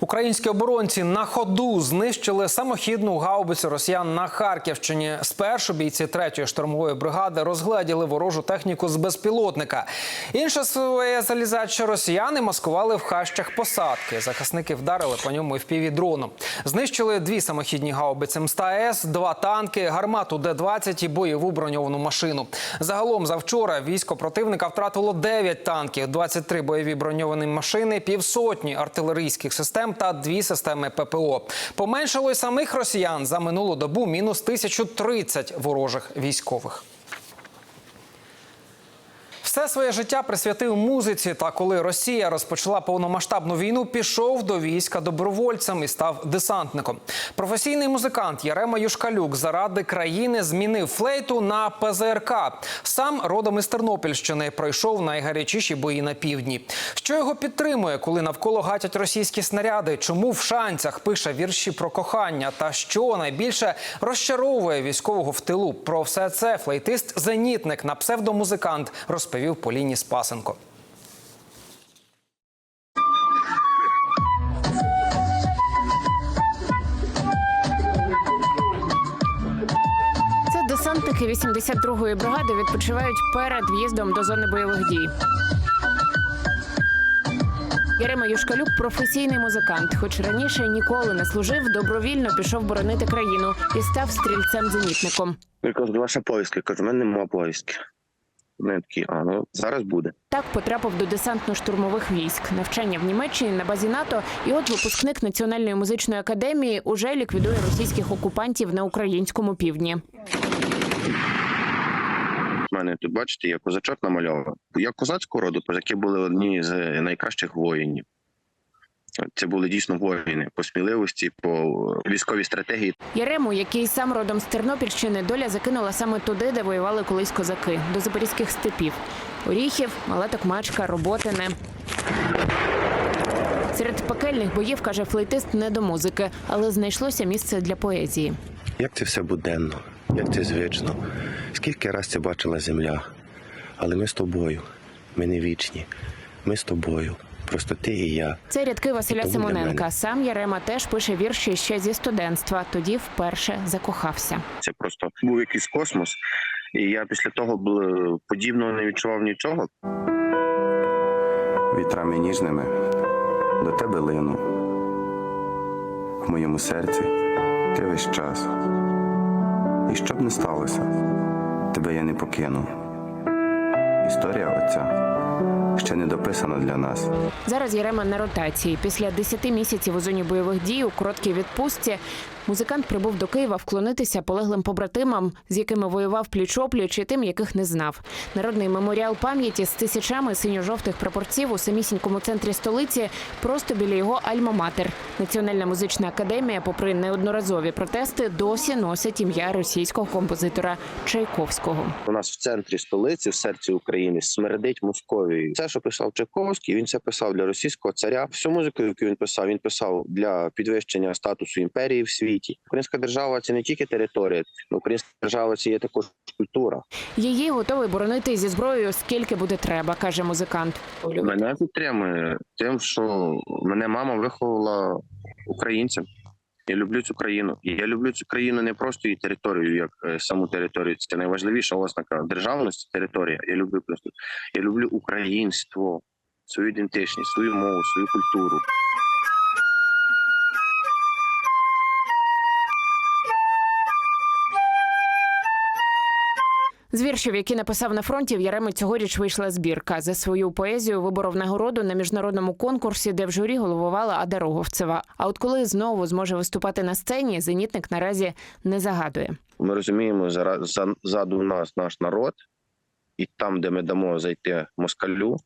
Українські оборонці на ходу знищили самохідну гаубицю росіян на Харківщині. Спершу бійці 3-ї штурмової бригади розгледіли ворожу техніку з безпілотника. Інше своє залізаче росіяни маскували в хащах посадки. Захисники вдарили по ньому і в дрону. Знищили дві самохідні гаубиці МСТА-С, два танки, гармату Д-20 і бойову броньовану машину. Загалом завчора військо противника втратило 9 танків, 23 бойові броньовані машини, півсотні артилерійських систем та дві системи ППО. Поменшало й самих росіян за минулу добу мінус 1030 ворожих військових. Все своє життя присвятив музиці. Та коли Росія розпочала повномасштабну війну, пішов до війська добровольцем і став десантником. Професійний музикант Ярема Юшкалюк заради країни змінив флейту на ПЗРК. Сам родом із Тернопільщини пройшов найгарячіші бої на півдні. Що його підтримує, коли навколо гатять російські снаряди? Чому в шанцях пише вірші про кохання? Та що найбільше розчаровує військового в тилу? Про все це флейтист-зенітник на псевдомузикант розповів Поліні Спасенко. Це десантники 82-ї бригади відпочивають перед в'їздом до зони бойових дій. Ярема Юшкалюк професійний музикант, хоч раніше ніколи не служив, добровільно пішов боронити країну і став стрільцем-зенітником. Я кажу, ваша повістка. Я кажу, в мене нема повістки. Вони такі, а ну зараз буде. Так потрапив до десантно-штурмових військ, навчання в Німеччині на базі НАТО. І от випускник Національної музичної академії уже ліквідує російських окупантів на українському півдні. У мене тут, бачите, я козачок намальовував. Я козацького роду, козаки були одні з найкращих воїнів. Це були дійсно воїни по сміливості, по військовій стратегії. Ярему, який сам родом з Тернопільщини, доля закинула саме туди, де воювали колись козаки, до запорізьких степів. Оріхів, Мала Токмачка, Роботине. Серед пекельних боїв, каже флейтист, не до музики, але знайшлося місце для поезії. Як це все буденно, як це звично. Скільки раз це бачила земля. Але ми з тобою, ми не вічні. Ми з тобою. Просто ти і я. Це рядки Василя Тому Симоненка. Сам Ярема теж пише вірші ще зі студентства. Тоді вперше закохався. Це просто був якийсь космос. І я після того бл- подібного не відчував нічого. вітрами ніжними до тебе лину. В моєму серці ти весь час. І що б не сталося, тебе я не покину. Історія отця ще не дописана для нас. Зараз Ярема на ротації. Після 10 місяців у зоні бойових дій у короткій відпустці музикант прибув до Києва вклонитися полеглим побратимам, з якими воював пліч-опліч, і тим, яких не знав. Народний меморіал пам'яті з тисячами синьо-жовтих прапорців у самісінькому центрі столиці, просто біля його альма-матер. Національна музична академія, попри неодноразові протести, досі носить ім'я російського композитора Чайковського. У нас в центрі столиці, в серці України, смердить Московією. Все, що писав Чайковський, він це писав для російського царя. Всю музику, яку він писав, він писав для підвищення статусу імперії в світі. Українська держава це не тільки територія, українська держава це є також культура. Її готовий боронити зі зброєю скільки буде треба, каже музикант. Мене підтримує тим, що мене мама виховала українцем. Я люблю цю країну. І я люблю цю країну не просто її територію, як е, саму територію. Це найважливіша ознака державності. Територія. Я люблю просто. Я люблю українство, свою ідентичність, свою мову, свою культуру. З віршів, які написав на фронті, в Яреми цьогоріч вийшла збірка. За свою поезію виборов нагороду на міжнародному конкурсі, де в журі головувала Ада Роговцева. А от коли знову зможе виступати на сцені, зенітник наразі не загадує. Ми розуміємо, зара- ззаду нас наш народ, і там, де ми дамо зайти москалю,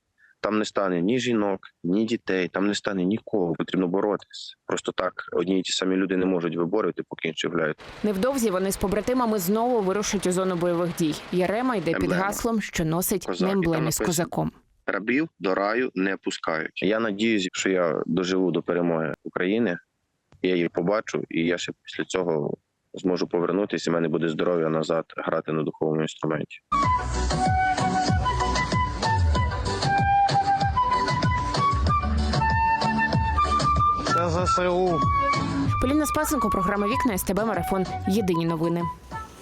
там не стане ні жінок, ні дітей, там не стане нікого. Потрібно боротись. Просто так одні і ті самі люди не можуть виборювати, поки інші гуляють. Невдовзі вони з побратимами знову вирушать у зону бойових дій. Ярема йде під гаслом, що носить Козак, емблемі з козаком. рабів до раю не пускають. Я надіюсь, що я доживу до перемоги України, я її побачу, і я ще після цього зможу повернутися, і в мене буде здоров'я назад грати на духовому інструменті. ЗСУ. Поліна Спасенко, програма Вікна СТБ Марафон. Єдині новини.